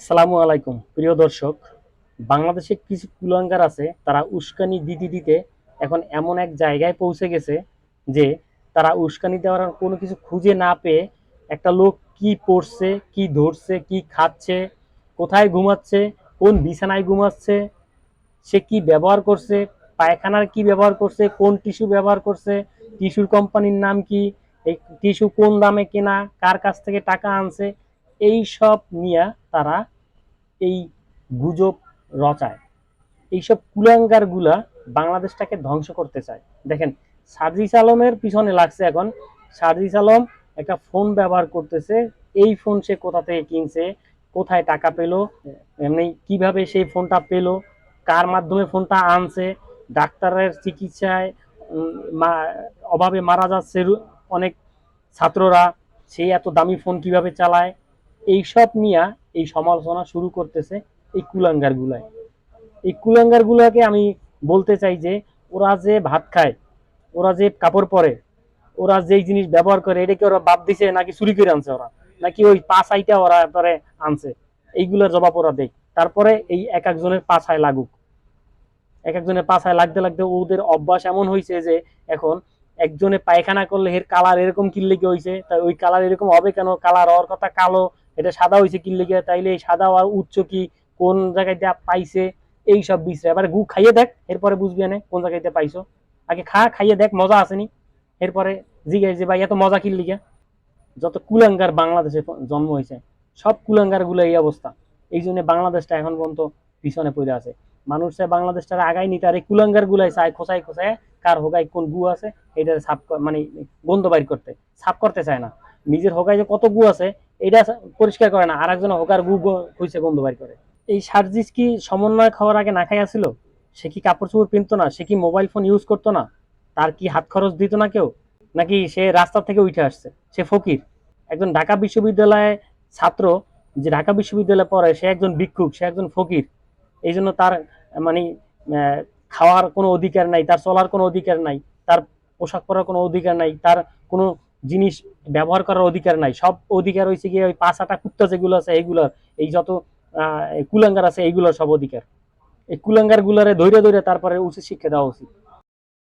সালামু আলাইকুম। প্রিয় দর্শক, বাংলাদেশে কিছু কুলাঙ্গার আছে, তারা উস্কানি দিতে দিতে এখন এমন এক জায়গায় পৌঁছে গেছে যে তারা উস্কানি দেওয়ার কোনো কিছু খুঁজে না পেয়ে একটা লোক কি পড়ছে, কি ধরছে, কি খাচ্ছে, কোথায় ঘুমাচ্ছে, কোন বিছানায় ঘুমাচ্ছে, সে কি ব্যবহার করছে, পায়খানার কি ব্যবহার করছে, কোন টিস্যু ব্যবহার করছে, টিস্যুর কোম্পানির নাম কি, এই টিস্যু কোন দামে কেনা, কার কাছ থেকে টাকা আনছে এই সব নিয়ে তারা এই গুজব রচায়। এইসব কুলাঙ্গারগুলা বাংলাদেশটাকে ধ্বংস করতে চায়। দেখেন সার্জিস আলমের পিছনে লাগছে এখন। সার্জিস আলম একটা ফোন ব্যবহার করতেছে, এই ফোন সে কোথা থেকে কিনছে, কোথায় টাকা পেল, এমনি কীভাবে সেই ফোনটা পেল, কার মাধ্যমে ফোনটা আনছে, ডাক্তারের চিকিৎসায় অভাবে মারা যাচ্ছে অনেক ছাত্ররা সেই এত দামি ফোন কীভাবে চালায়? এইসব নিয়ে এই সমালোচনা শুরু করতেছে এই কুলাঙ্গার গুলায় এই কুলাঙ্গার গুলাকে আমি বলতে চাই যে, ওরা যে ভাত খায়, ওরা যে কাপড় পরে, ওরা যেই জিনিস ব্যবহার করে, এটা কি ওরা বাদ দিছে নাকি চুরি করে আনছে ওরা? নাকি ওই পাঁচ আইটা ওরা পরে আনছে? এইগুলোর জবাব ওরা দেয়। তারপরে এই এক একজনের পাছায় লাগুক। এক একজনের পাছায় লাগতে লাগতে ওদের অভ্যাস এমন হয়েছে যে, এখন একজনে পায়খানা করলে এর কালার এরকম কিনলে কি হয়েছে তাই ওই কালার এরকম হবে কেন? কালার হওয়ার কথা কালো এটা সাদা হয়েছে কিনলে গিয়ে তাইলে এই সাদা হওয়ার উচ্চ কি কোন জায়গায় দিয়ে পাইছে, এই সব বিষয় এবার গু খাইয়ে দেখ, এরপরে বুঝবি না কোন জায়গায় দিয়ে পাইছো। আগে খা, খাইয়ে দেখ, মজা আসেনি এরপরে জিজ্ঞেস যে, ভাই, এত মজা কিনলি গিয়া যত কুলাঙ্গার বাংলাদেশে জন্ম হয়েছে সব কুলাঙ্গারগুলো এই অবস্থা। এই জন্য বাংলাদেশটা এখন পর্যন্ত পিছনে পড়ে আছে। মানুষ চায় বাংলাদেশটা আগাই নিতে, আর এই কুলাঙ্গার গুলাই চায় খোঁচাই খোঁচায় কার হোগায় কোন গু আছে এটা সাপ মানে গন্ধ বাইর করতে। সাফ করতে চায় না। নিজের হোগায় যে কত গু আছে এটা পরিষ্কার করে না আর একজন হোকার গু গ- খুঁজে গন্ধ বাইর করে। এই সার্জিস কি সমন্বয় খাওয়ার আগে না খাইয়া ছিল? সে কি কাপড় চোপড় পিনতো না? সে কি মোবাইল ফোন ইউজ করতো না? তার কি হাত খরচ দিত না কেউ? নাকি সে রাস্তা থেকে উঠে আসছে? সে ফকির। একজন ঢাকা বিশ্ববিদ্যালয়ে ছাত্র, যে ঢাকা বিশ্ববিদ্যালয়ে পড়ে, সে একজন ভিক্ষুক, সে একজন ফকির। এই জন্য তার মানে খাওয়ার কোনো অধিকার নাই, তার চলার কোনো অধিকার নাই, তার পোশাক পরার কোনো অধিকার নাই, তার কোনো জিনিস ব্যবহার করার অধিকার নাই। সব অধিকার হয়েছে গিয়ে ওই পাঁচ আটা কুত্তা যেগুলো আছে, এইগুলোর, এই যত কুলাঙ্গার আছে, এইগুলোর সব অধিকার। এই কুলাঙ্গার গুলারে ধৈর্য ধৈর্য তারপরে উচিত শিক্ষা দেওয়া উচিত।